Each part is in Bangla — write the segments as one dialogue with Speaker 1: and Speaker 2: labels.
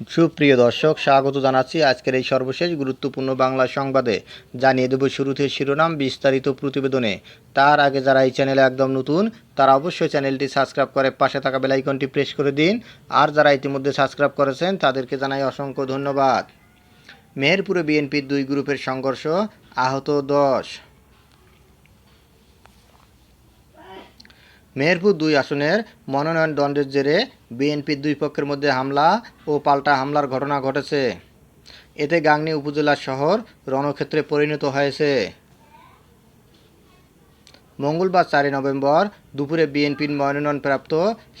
Speaker 1: সুপ্রিয় দর্শক, স্বাগত জানাচ্ছি আজকের এই সর্বশেষ গুরুত্বপূর্ণ বাংলা সংবাদে। জানিয়ে দেব শুরুতে শিরোনাম বিস্তারিত প্রতিবেদনে। তার আগে যারা এই চ্যানেলে একদম নতুন, তারা অবশ্যই চ্যানেলটি সাবস্ক্রাইব করে পাশে থাকা বেলাইকনটি প্রেস করে দিন। আর যারা ইতিমধ্যে সাবস্ক্রাইব করেছেন, তাদেরকে জানাই অসংখ্য ধন্যবাদ। মেহেরপুরে বিএনপির দুই গ্রুপের সংঘর্ষ, আহত দশ। মেহেরপুর দুই আসনের মনোনয়ন দণ্ডের জেরে বিএনপির দুই পক্ষের মধ্যে হামলা ও পাল্টা হামলার ঘটনা ঘটেছে। এতে গাংনী উপজেলা শহর রণক্ষেত্রে পরিণত হয়েছে। মঙ্গলবার চারই নভেম্বর দুপুরে বিএনপির মনোনয়নপ্রাপ্ত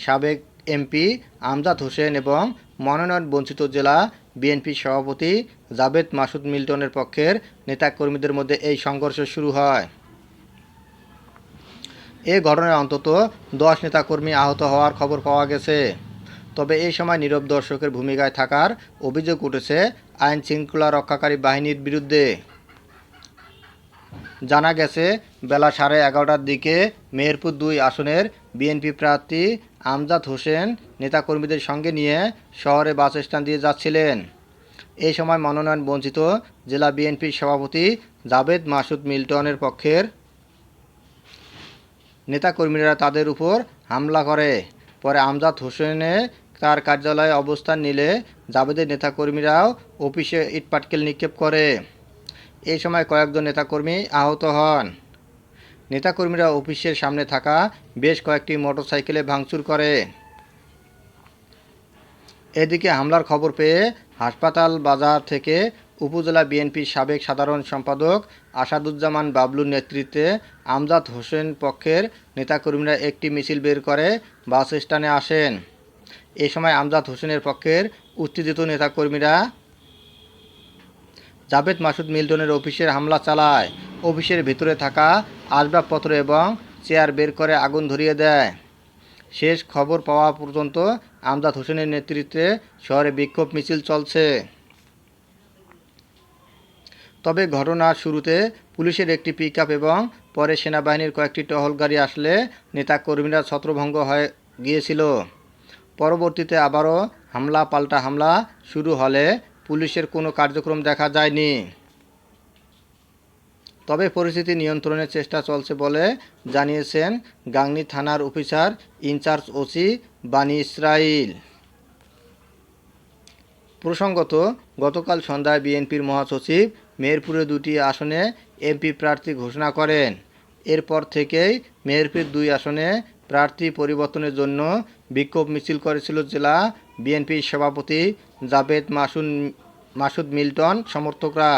Speaker 1: সাবেক এমপি আমজাদ হোসেন এবং মনোনয়ন বঞ্চিত জেলা বিএনপির সভাপতি জাবেদ মাসুদ মিল্টনের পক্ষের নেতাকর্মীদের মধ্যে এই সংঘর্ষ শুরু হয়। এ ঘটনায় অন্তত দশ নেতাকর্মী আহত হওয়ার খবর পাওয়া গেছে। তবে এই সময় নীরব দর্শকের ভূমিকায় থাকার অভিযোগ উঠেছে আইন শৃঙ্খলা রক্ষাকারী বাহিনীর বিরুদ্ধে। জানা গেছে, বেলা সাড়ে এগারোটার দিকে মেহেরপুর দুই আসনের বিএনপি প্রার্থী আমজাদ হোসেন নেতাকর্মীদের সঙ্গে নিয়ে শহরে বাস স্ট্যান্ড দিয়ে যাচ্ছিলেন। এই সময় মনোনয়ন বঞ্চিত জেলা বিএনপির সভাপতি জাবেদ মাসুদ মিল্টনের পক্ষের নেতাকর্মীরা তাদের উপর হামলা করে। পরে আমজাদ হোসেনে তার কার্যালয়ে অবস্থান নিলে জাবেদের নেতাকর্মীরাও অফিসে ইটপাটকেল নিক্ষেপ করে। এই সময় কয়েকজন নেতাকর্মী আহত হন। নেতাকর্মীরা অফিসের সামনে থাকা বেশ কয়েকটি মোটরসাইকেলে ভাঙচুর করে। এদিকে হামলার খবর পেয়ে হাসপাতাল বাজার থেকে উপজেলা বিএনপির সাবেক সাধারণ সম্পাদক আসাদুজ্জামান বাবলুর নেতৃত্বে আমজাদ হোসেন পক্ষের নেতাকর্মীরা একটি মিছিল বের করে, বাস স্ট্যান্ডে আসেন। এ সময় আমজাদ হোসেনের পক্ষের উত্তেজিত নেতাকর্মীরা জাভেদ মাসুদ মিল্টনের অফিসের হামলা চালায়। অফিসের ভিতরে থাকা আসবাবপত্র এবং চেয়ার বের করে আগুন ধরিয়ে দেয়। শেষ খবর পাওয়া পর্যন্ত আমজাদ হোসেনের নেতৃত্বে শহরে বিক্ষোভ মিছিল চলছে। তবে ঘটনার শুরুতে পুলিশের একটি পিকআপ এবং পরে সেনাবাহিনীর কয়েকটি টহল গাড়ি আসলে নেতাকর্মীরা ছত্রভঙ্গ হয়ে গিয়েছিল। পরবর্তীতে আবারও হামলা, পাল্টা হামলা শুরু হলে পুলিশের কোনো কার্যক্রম দেখা যায়নি। তবে পরিস্থিতি নিয়ন্ত্রণের চেষ্টা চলছে বলে জানিয়েছেন গাংনী থানার officer in charge OC Bani Israil. প্রসঙ্গত, গতকাল সন্ধ্যায় বিএনপির মহাসচিব মেহেরপুরে দুটি আসনে এমপি প্রার্থী ঘোষণা করেন। এরপর থেকেই মেহেরপুর দুই আসনে প্রার্থী পরিবর্তনের জন্য বিক্ষোভ মিছিল করেছিল জেলা বিএনপির সভাপতি জাভেদ মাসুন মাসুদ মিল্টন সমর্থকরা।